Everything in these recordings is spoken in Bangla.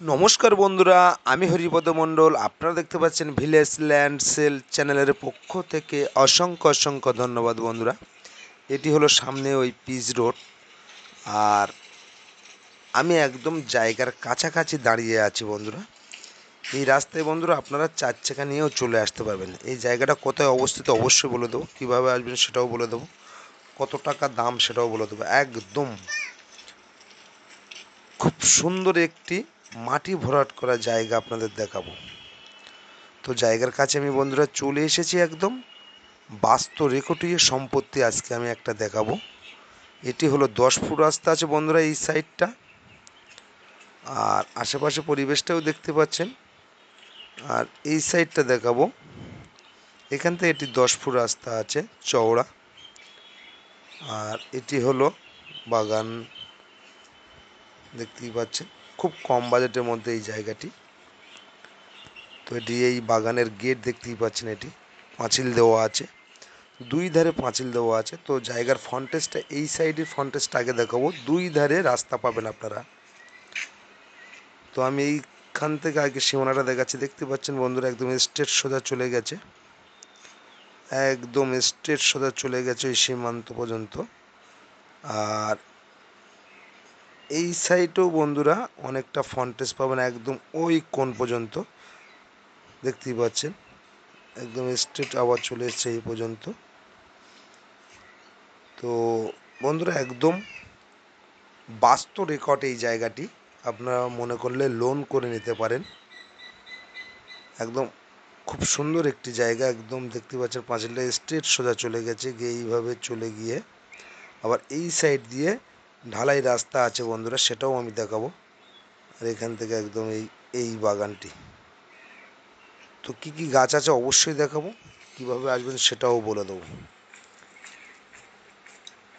নমস্কার বন্ধুরা, আমি হরিপদ মণ্ডল। আপনারা দেখতে পাচ্ছেন ভিলেজ ল্যান্ড সেল চ্যানেলের পক্ষ থেকে অসংখ্য অসংখ্য ধন্যবাদ বন্ধুরা। এটি হলো সামনে ওই পিচ রোড। আর আমি একদম জায়গার কাছাকাছি দাঁড়িয়ে আছি বন্ধুরা। এই রাস্তায় বন্ধুরা আপনারা চার চাকা নিয়েও চলে আসতে পারবেন। এই জায়গাটা কোথায় অবস্থিত অবশ্যই বলে দেবো। কীভাবে আসবেন সেটাও বলে দেবো। কত টাকা দাম সেটাও বলে দেবো। একদম খুব সুন্দর একটি মাটি ভরাট করা জায়গা আপনাদের দেখাবো। তো জায়গার কাছে আমি বন্ধুরা চলে এসেছি একদম। বাস্তু রেকর্ডীয় সম্পত্তি আজকে আমি একটা দেখাবো। এটি হলো দশ ফুট রাস্তা আছে বন্ধুরা এই সাইডটা। আর আশেপাশে পরিবেশটাও দেখতে পাচ্ছেন। আর এই সাইডটা দেখাবো। এখান থেকে এটি দশ ফুট রাস্তা আছে, চওড়া। আর এটি হলো বাগান। দেখতেই পাচ্ছেন। খুব কম বাজেটের মধ্যে এই জায়গাটি। তো এটি এই বাগানের গেট দেখতেই পাচ্ছেন এটি। পাঁচিল দেওয়া আছে। দুই ধারে পাঁচিল দেওয়া আছে। তো জায়গার ফন্টেজটা এই সাইডের ফন্টেজটা আগে দেখাবো। দুই ধারে রাস্তা পাবেন আপনারা। তো আমি এইখান থেকে আগে সীমানাটা দেখাচ্ছি। দেখতে পাচ্ছেন বন্ধুরা, একদম স্ট্রেট সোজা চলে গেছে। একদম স্ট্রেট সোজা চলে গেছে এই সীমান্ত পর্যন্ত। আর এই সাইডেও বন্ধুরা অনেকটা ফন্টেজ পাবেন একদম ওই কোণ পর্যন্ত। দেখতেই পাচ্ছেন, একদম স্ট্রেট আবার চলে এসছে এই পর্যন্ত। তো বন্ধুরা একদম বাস্তব রেকর্ড এই জায়গাটি, আপনারা মনে করলে লোন করে নিতে পারেন। একদম খুব সুন্দর একটি জায়গা, একদম দেখতে পাচ্ছেন পাঁচিলটা স্ট্রেট সোজা চলে গেছে, গিয়ে এইভাবে চলে গিয়ে আবার এই সাইড দিয়ে ঢালাই রাস্তা আছে বন্ধুরা, সেটাও আমি দেখাবো। আর এখান থেকে একদম এই এই বাগানটি। তো কি কি গাছ আছে অবশ্যই দেখাবো, কীভাবে আসবেন সেটাও বলে দেবো।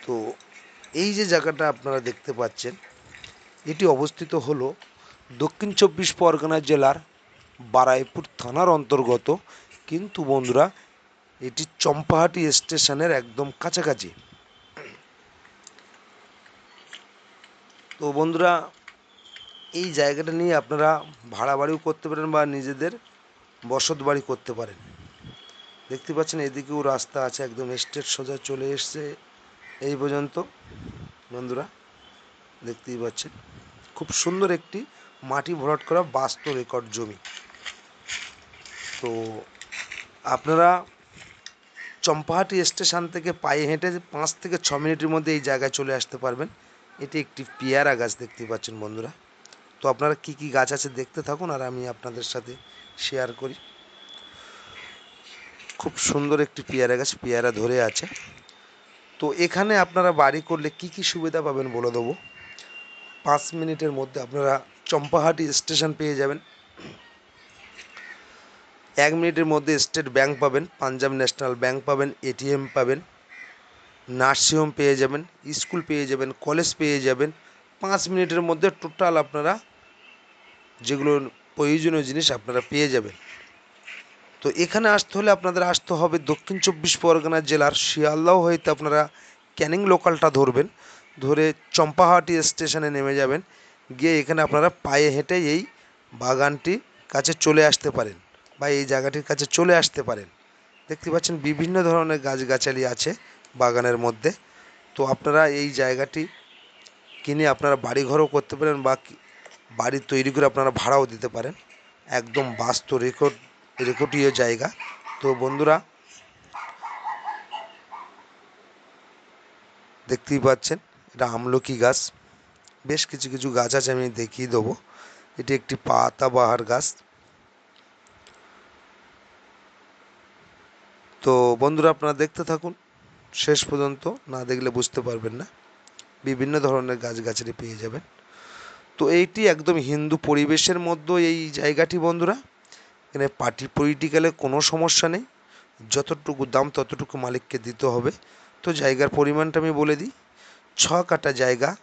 তো এই যে জায়গাটা আপনারা দেখতে পাচ্ছেন, এটি অবস্থিত হলো দক্ষিণ চব্বিশ পরগনা জেলার বারাইপুর থানার অন্তর্গত। কিন্তু বন্ধুরা, এটি চম্পাহাটি স্টেশনের একদম কাছাকাছি। তো বন্ধুরা, এই জায়গাটা নিয়ে আপনারা ভাড়া বাড়িও করতে পারেন বা নিজেদের বসত বাড়ি করতে পারেন। দেখতে পাচ্ছেন এদিকেও রাস্তা আছে, একদম স্ট্রেট সোজা চলে এসছে। এই পর্যন্ত, বন্ধুরা, দেখতেই পাচ্ছেন। খুব সুন্দর একটি মাটি ভরাট করা বাস্তু রেকর্ড জমি। তো আপনারা চম্পাহাটি স্টেশন থেকে পায়ে হেঁটে পাঁচ থেকে ছ মিনিটের মধ্যে এই জায়গায় চলে আসতে পারবেন। এটি একটি পেয়ারা গাছ দেখতে পাচ্ছেন বন্ধুরা। তো আপনারা কি কি গাছ আছে দেখতে থাকুন আর আমি আপনাদের সাথে শেয়ার করি। খুব সুন্দর একটি পেয়ারা গাছ, পেয়ারা ধরে আছে। তো এখানে আপনারা বাড়ি করলে কি কি সুবিধা পাবেন বলে দেবো। পাঁচ মিনিটের মধ্যে আপনারা চম্পাহাটি স্টেশন পেয়ে যাবেন। এক মিনিটের মধ্যে স্টেট ব্যাংক পাবেন, পাঞ্জাব ন্যাশনাল ব্যাংক পাবেন, এটিএম পাবেন। নার্সিংহোম পেয়ে যাবেন, স্কুল পেয়ে যাবেন, কলেজ পেয়ে যাবেন। পাঁচ মিনিটের মধ্যে টোটাল আপনারা যেগুলো প্রয়োজনীয় জিনিস আপনারা পেয়ে যাবেন। তো এখানে আসতে হলে আপনাদের আসতে হবে দক্ষিণ চব্বিশ পরগনা জেলার শিয়ালদাহ হইতে আপনারা ক্যানিং লোকালটা ধরবেন। ধরে চম্পাহাটি স্টেশনে নেমে যাবেন। গিয়ে এখানে আপনারা পায়ে হেঁটে এই বাগানটি কাছে চলে আসতে পারেন বা এই জায়গাটির কাছে চলে আসতে পারেন। দেখতে পাচ্ছেন বিভিন্ন ধরনের গাছগাছালি আছে। বাগানের মধ্যে। তো আপনারা এই জায়গাটি কিনে আপনারা বাড়ি ঘরও করতে পারেন বা বাড়ি তৈরি করে আপনারা ভাড়াও দিতে পারেন। একদম বাস্তু রেকর্ড, রেকর্ডীয় জায়গা। তো বন্ধুরা, দেখতেই পাচ্ছেন, এটা আমলকি গাছ। বেশ কিছু কিছু গাছ আছে, আমি দেখিয়ে দেবো। এটি একটি পাতাবাহার গাছ। তো বন্ধুরা, আপনারা দেখতে থাকুন। শেষ পর্যন্ত না দেখলে বুঝতে পারবেন না। বিভিন্ন ধরনের গাছগাছালি পেয়ে যাবেন। তো এইটি একদম হিন্দু পরিবেশের মধ্যে এই জায়গাটি বন্ধুরা। এখানে পার্টি পলিটিক্যালে কোনো সমস্যা নেই। যতটুকু দাম ততটুকু মালিককে দিতে হবে। তো জায়গার পরিমাণটা আমি বলে দিই। ছ কাটা জায়গা,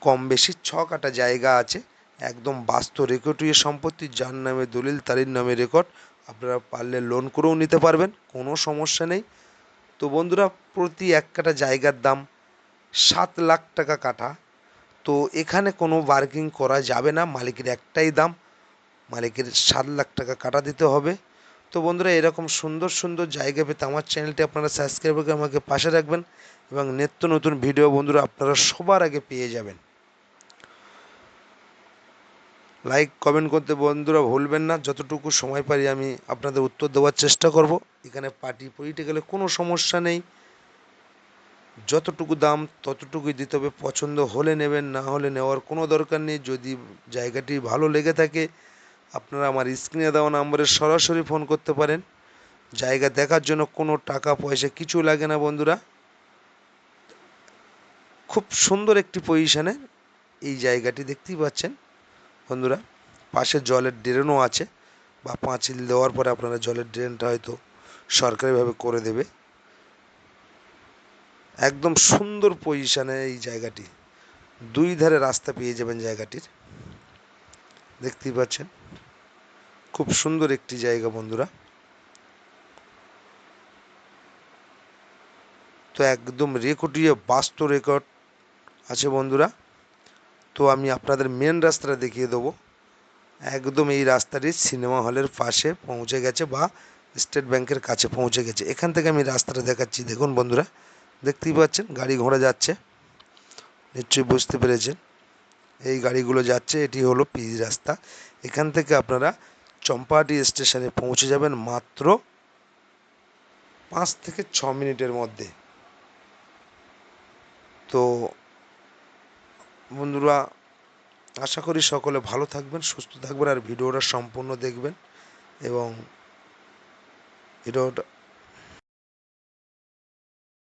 কম বেশি ছ কাটা জায়গা আছে। একদম বাস্তু রেকর্ডীয় সম্পত্তি, যার নামে দলিল, তারির নামে রেকর্ড আপনারা পারলে লোন করেও নিতে পারবেন, কোনো সমস্যা নেই। তো বন্ধুরা, প্রতি এক কাটা জায়গার দাম সাত লাখ টাকা কাটা তো এখানে কোনো বার্গিং করা যাবে না, মালিকের একটাই দাম, মালিকের সাত লাখ টাকা কাটা দিতে হবে। তো বন্ধুরা, এরকম সুন্দর সুন্দর জায়গা পেতে আমার চ্যানেলটি আপনারা সাবস্ক্রাইব করে আমাকে পাশে রাখবেন এবং নিত্য নতুন ভিডিও বন্ধুরা আপনারা সবার আগে পেয়ে যাবেন। লাইক কমেন্ট করতে বন্ধুরা ভুলবেন না। যতটুকু সময় পারি আমি আপনাদের উত্তর দেওয়ার চেষ্টা করব। এখানে পার্টি গেলে কোনো সমস্যা নেই। যতটুকু দাম, ততটুকুই দিতে হবে। পছন্দ হলে নেবেন, না হলে নেওয়ার কোনো দরকার নেই। যদি জায়গাটি ভালো লেগে থাকে, আপনারা আমার স্ক্রিনে দেওয়া নাম্বারে সরাসরি ফোন করতে পারেন। জায়গা দেখার জন্য কোনো টাকা, পয়সা কিছু লাগে না বন্ধুরা। খুব সুন্দর একটি পজিশনে এই জায়গাটি দেখতেই পাচ্ছেন। বন্ধুরা, পাশে জলের ড্রেনও আছে বা পাঁচিল দেওয়ার পরে আপনারা জলের ড্রেনটা হয়তো সরকারিভাবে করে দেবে। একদম সুন্দর পজিশানে এই জায়গাটি, দুই ধারে রাস্তা পেয়ে যাবেন জায়গাটির। দেখতেই পাচ্ছেন, খুব সুন্দর একটি জায়গা বন্ধুরা। তো একদম রেকর্ডিয়ে বাস্তব রেকর্ড আছে বন্ধুরা। তো আমি আপনাদের মেন রাস্তাটা দেখিয়ে দেবো। একদম এই রাস্তাটি সিনেমা হলের পাশে পৌঁছে গেছে বা স্টেট ব্যাংকের কাছে পৌঁছে গেছে। এখান থেকে আমি রাস্তাটা দেখাচ্ছি। দেখুন বন্ধুরা, দেখতেই পাচ্ছেন, গাড়ি ঘোড়া যাচ্ছে। নিশ্চয়ই বুঝতে পেরেছেন, এই গাড়িগুলো যাচ্ছে, এটি হলো পিজি রাস্তা। এখান থেকে আপনারা চম্পাহাটি স্টেশনে পৌঁছে যাবেন মাত্র পাঁচ থেকে ছ মিনিটের মধ্যে। তো বন্ধুরা আশা করি সকলে ভালো থাকবেন সুস্থ থাকবেন আর ভিডিওটা সম্পূর্ণ দেখবেন এবং ভিডিওটা